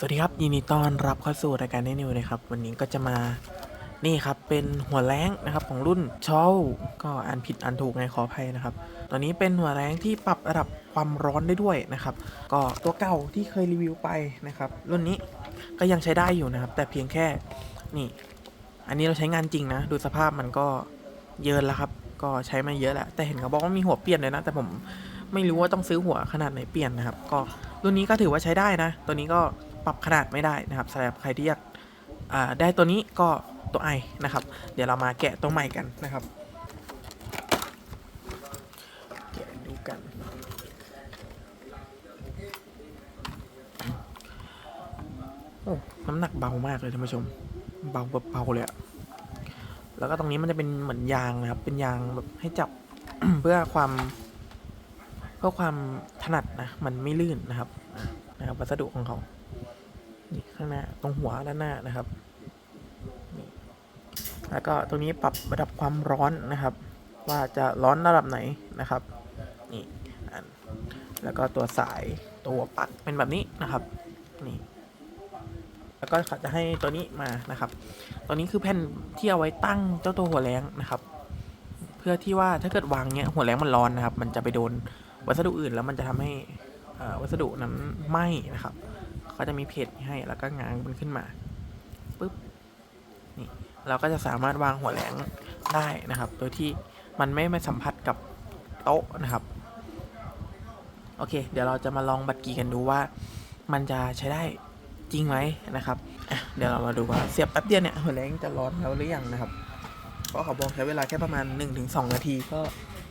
สวัสดีครับยินดีต้อนรับเข้าสู่รายการนิวนะครับ วันนี้ก็จะมานี่ครับเป็นหัวแรงนะครับของรุ่นชอลก็อ่านผิดอ่านถูกไงขออภัยนะครับ ตอนนี้เป็นหัวแรงที่ปรับระดับความร้อนได้ด้วยนะครับ ก็ตัวเก่าที่เคยรีวิวไปนะครับรุ่นนี้ก็ยังใช้ได้อยู่นะครับ แต่เพียงแค่นี่ อันนี้เราใช้งานจริงนะ ดูสภาพมันก็เยินแล้วครับ ก็ใช้มาเยอะแล้วแต่เห็นเขาบอกว่ามีหัวเปลี่ยนเลยนะแต่ผมไม่รู้ว่าต้องซื้อหัวขนาดไหนเปลี่ยนนะครับ ก็รุ่นนี้ก็ถือว่าใช้ได้นะ ตัวนี้ก็ ปรับขนาดไม่ได้นะครับสำหรับใครที่อยากได้ตัวนี้ก็ตัวไอนะครับ เดี๋ยวเรามาแกะตัวใหม่กันนะครับแกะดูกันโอ้น้ำหนักเบามากเลยท่านผู้ชม เบาแบบเบาเลยอะแล้วก็ตรงนี้มันจะเป็นเหมือนยางนะครับ เป็นยางแบบให้จับเพื่อความเพื่อความถนัดนะ มันไม่ลื่นนะครับ นะครับวัสดุของเขา นี่ข้างหน้าตรงหัวด้านหน้านะครับ แล้วก็ตรงนี้ปรับระดับความร้อนนะครับ ว่าจะร้อนระดับไหนนะครับ นี่แล้วก็ตัวสายตัวปลั๊กเป็นแบบนี้นะครับ นี่ แล้วก็จะให้ตัวนี้มานะครับ ตัวนี้คือแผ่นที่เอาไว้ตั้งเจ้าตัวหัวแรงนะครับ เพื่อที่ว่าถ้าเกิดวางเนี้ยหัวแรงมันร้อนนะครับ มันจะไปโดนวัสดุอื่นแล้วมันจะทำให้อ่อวัสดุนั้นไหม้นะครับ เขาจะมีเพจให้แล้วก็งางมันขึ้นมาปุ๊บนี่เราก็จะสามารถวางหัวแหลงได้นะครับ โดยที่มันไม่มาสัมผัสกับโต๊ะนะครับ โอเค เดี๋ยวเราจะมาลองบัตรกีกันดูว่า มันจะใช้ได้จริงไหมนะครับเดี๋ยวเรามาดูว่าเสียบแป๊บเดียวเนี่ยหัวแหลงจะร้อนแล้วหรือยังนะครับเพราะเขาบอกใช้เวลาแค่ประมาณ 1-2 นาทีก็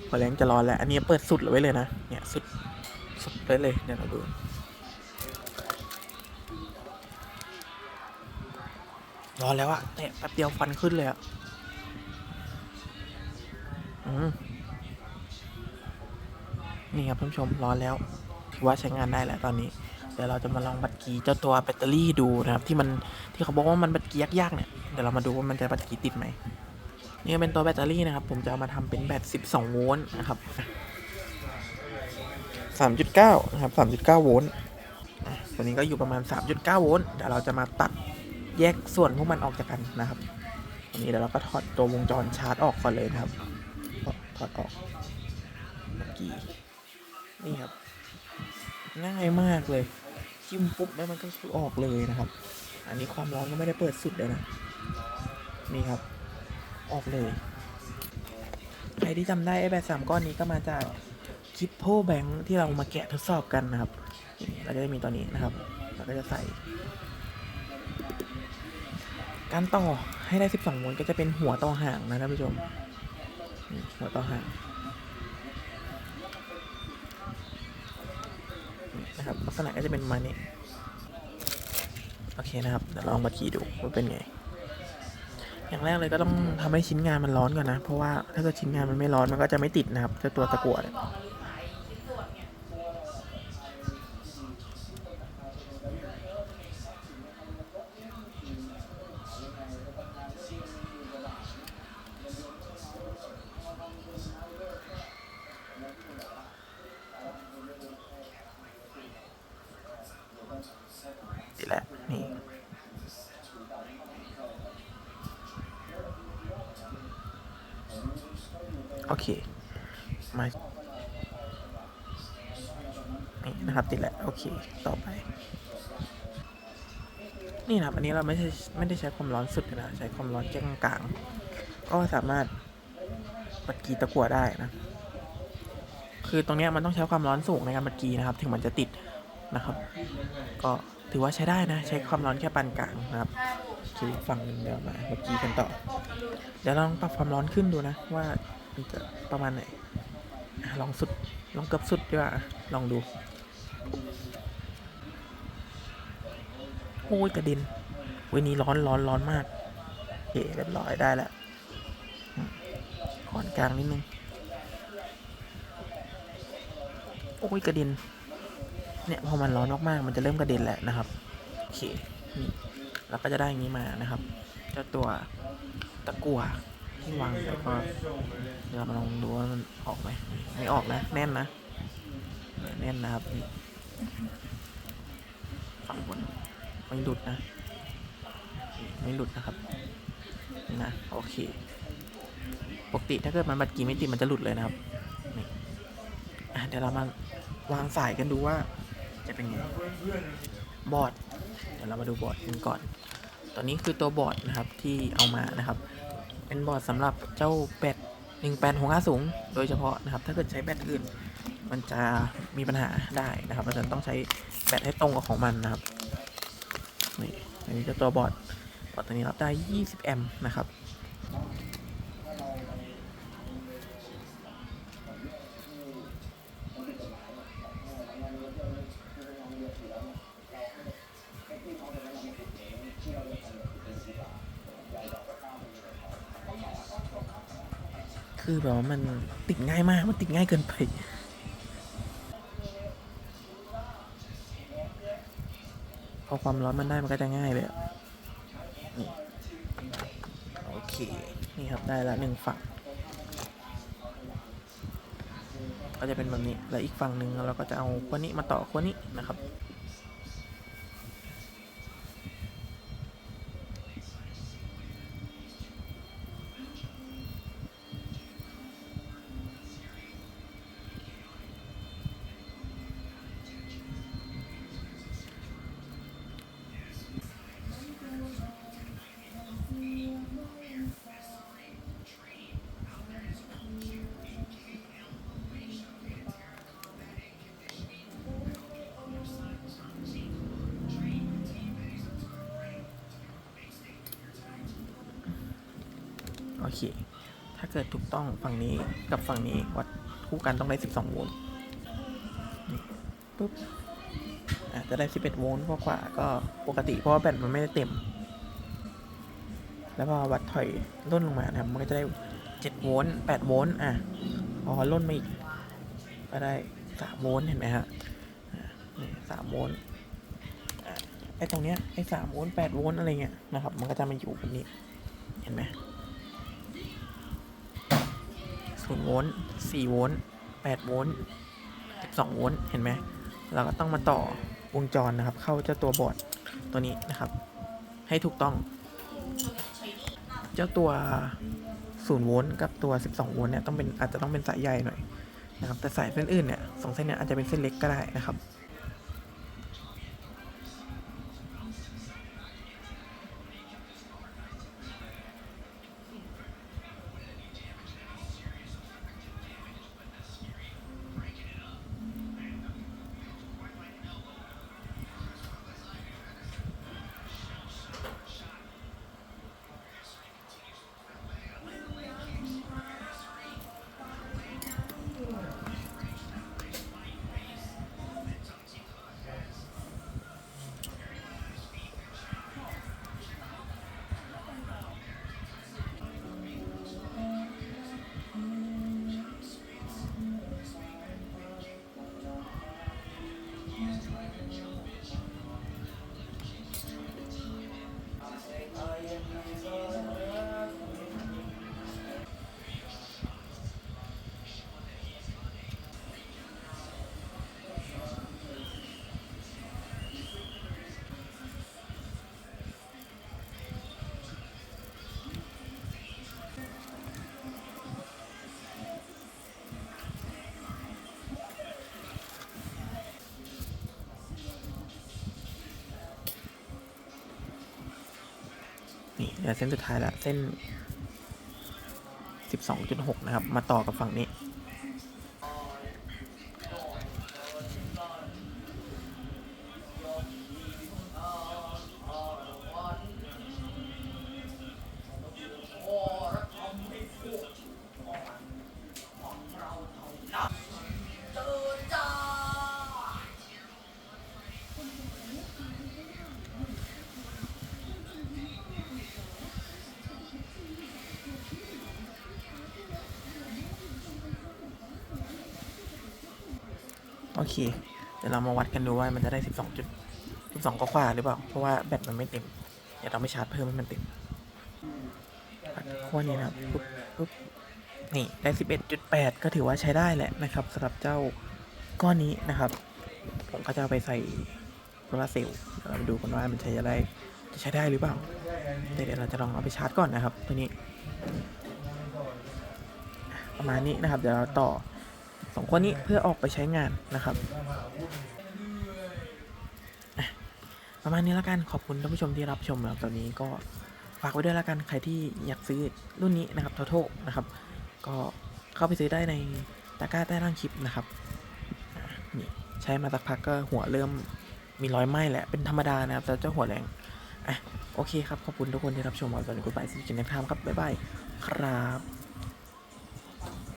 หัวแรงจะร้อนแล้ว อันนี้เปิดสุดไว้เลยนะ เนี่ย สุด สุดไว้เลยเดี๋ยวเราดู ร้อนแล้วอะแต่แป๊บเดียวฟันขึ้นเลยอะอืมนี่ครับท่านผู้ชมร้อนแล้วถือว่าใช้งานได้แล้วตอนนี้ เดี๋ยวเราจะมาลองบัตรกีเจ้าตัวแบตเตอรี่ดูนะครับ ที่มันที่เขาบอกว่ามันบัตรกียากๆเนี่ยเดี๋ยวเรามาดูว่ามันจะบัตรกีติดไหมนี่ก็เป็นตัวแบตเตอรี่นะครับ ผมจะเอามาทำเป็นแบต 12 โวลต์นะครับ 3.9 นะครับ 3.9 โวลต์ตัวนี้ก็อยู่ประมาณ 3.9 โวลต์เดี๋ยวเราจะมาตัด แยกส่วนพวกมันออกจากกันนะครับอันนี้เดี๋ยวเราก็ถอดตัววงจรชาร์จออกก่อนเลยนะครับ ถอดออกเมื่อกี้นี่ครับ ง่ายมากเลยจิ้มปุ๊บแล้วมันก็คือออกเลยนะครับ อันนี้ความร้อนก็ไม่ได้เปิดสุดเลยนะนี่ครับ ออกเลย ใครที่จำได้ไอแบตสามก้อนนี้ก็มาจากคิปโพแบงค์ที่เรามาแกะทดสอบกันนะครับ เราจะได้มีตัวนี้นะครับ เราก็จะใส่ การต่อให้ได้ 12โวลต์ก็จะเป็นหัวต่อห่างนะท่านผู้ชม หัวต่อห่างนะครับลักษณะก็จะเป็นมานี้โอเคนะครับเดี๋ยวลองมาขี่ดูว่าเป็นไง อย่างแรกเลยก็ต้องทำให้ชิ้นงานมันร้อนก่อนนะ เพราะว่าถ้าเกิดชิ้นงานมันไม่ร้อนมันก็จะไม่ติดนะครับเจ้าตัวตะกั่วเนี่ย เคมานี่นะครับติดแล้วโอเคต่อไป นี่นะครับอันนี้เราไม่ใช่ไม่ได้ใช้ความร้อนสุดนะใช้ความร้อนแค่กลางก็สามารถปัดกีตะกั่วได้นะ คือตรงนี้มันต้องใช้ความร้อนสูงในการปัดกีนะครับ ถึงมันจะติดนะครับ ก็ถือว่าใช้ได้นะ ใช้ความร้อนแค่ปานกลางนะครับคือฝั่งหนึ่งเดี๋ยวมาปัดกีกันต่อ เดี๋ยวลองปรับความร้อนขึ้นดูนะว่า มันจะประมาณไหนลองสุด ลองเกือบสุดดีกว่า ลองดู โอ้ยกระด็นวันนี้ร้อนร้อนร้อนมากโอเคเรียบร้อยได้แล้วขอนกลางนิดนึง โอ้ยกระด็นเนี่ยพอมันร้อนมากๆมันจะเริ่มกระเด็นแหละนะครับโอเคนี่เราก็จะได้อย่างนี้มานะครับ เจ้าตัวตะกั่ว วางไปก็เดี๋ยวเรามาลองดูว่ามันออกไหมไม่ออกนะ แน่นนะ แน่นนะครับฝั่งบนไม่หลุดนะ ไม่หลุดนะครับนี่นะโอเค ปกติถ้าเกิดมันบัตรกีไม่ติดมันจะหลุดเลยนะครับนี่เดี๋ยวเรามาวางสายกันดูว่า จะเป็นไงบอร์ดเดี๋ยวเรามาดูบอร์ดกันก่อนตัวนี้คือตัวบอร์ดนะครับที่เอามานะครับ เป็นบอร์ดสำหรับเจ้าแบต1 8 6 5สูง โดยเฉพาะนะครับ ถ้าเกิดใช้แบตอื่น มันจะมีปัญหาได้นะครับเพราะฉะนั้นต้องใช้แบตให้ตรงกับของมันนะครับนี่อันนี้จะตัวบอร์ดบอร์ดตัวนี้รับได้ 20 แอมป์นะครับ คือแบบว่ามันติดง่ายมาก มันติดง่ายเกินไป พอความร้อนมันได้มันก็จะง่ายเลยอะนี่โอเค นี่ครับได้ละหนึ่งฝั่ง ก็จะเป็นแบบนี้ แล้วอีกฝั่งหนึ่งเราก็จะเอาขั้วนี้มาต่อขั้วนี้นะครับ เค ถ้าเกิดถูกต้องฝั่งนี้กับฝั่งนี้วัดคู่กันต้องได้ 12 โวลต์ปุ๊บอะจะได้ 11 โวลต์กว่าๆก็ปกติเพราะว่าแบตมันไม่ได้เต็ม แล้วพอวัดถอยล่นลงมานะครับมันก็จะได้ 7 โวลต์ 8 โวลต์ อะ พอล่นมาอีก ก็ได้ 3 โวลต์ เห็นไหมฮะนี่3โวลต์ไอ้ตรงเนี้ยไอ้3โวลต์8โวลต์อะไรเงี้ยนะครับ มันก็จะมาอยู่แบบนี้ เห็นไหม 0โวลต์4โวลต์8โวลต์12โวลต์เห็นไหมเราก็ต้องมาต่อวงจรนะครับ เข้าเจ้าตัวบอร์ดตัวนี้นะครับ ให้ถูกต้อง เจ้าตัว0โวลต์กับตัว 12โวลต์เนี่ยต้องเป็นอาจจะต้องเป็นสายใหญ่หน่อยนะครับแต่สายเส้นอื่นเนี่ยสองเส้นเนี่ยอาจจะเป็นเส้นเล็กก็ได้นะครับ นี่เส้นสุดท้ายละเส้น 12.6 นะครับ มาต่อกับฝั่งนี้ โอเค เดี๋ยวเรามาวัดกันดูว่ามันจะได้ 12จุด12ก็กว่าหรือเปล่า เพราะว่าแบตมันไม่เต็ม เดี๋ยวเราไม่ชาร์จเพิ่มให้มันเต็มขั้วนี้นะครับปุ๊บปุ๊บนี่ได้ 11.8 ก็ถือว่าใช้ได้แหละนะครับสำหรับเจ้าก้อนนี้นะครับ ผมก็จะเอาไปใส่โซลาร์เซลล์เดี๋ยวเราดูกันว่ามันใช้ได้จะใช้ได้หรือเปล่า เดี๋ยวเราจะลองเอาไปชาร์จก่อนนะครับ ตัวนี้ ประมาณนี้นะครับ เดี๋ยวเราต่อ สองคนนี้เพื่อออกไปใช้งานนะครับประมาณนี้แล้วกันขอบคุณท่านผู้ชมที่รับชมนะครับตอนนี้ก็ฝากไว้ด้วยแล้วกันใครที่อยากซื้อรุ่นนี้นะครับท o โ o นะครับ ก็เข้าไปซื้อได้ในตะกร้าใต้ล่างคลิปนะครับนี่ใช้มาสักพักก็หัวเริ่มมีรอยไหม้แหละเป็นธรรมดานะครับแต่เจ้าหัวแรงอะโอเคครับ ขอบคุณทุกคนที่รับชมครับตอนนี้กูไปสิจินนะครับ บ๊ายบาย ครับ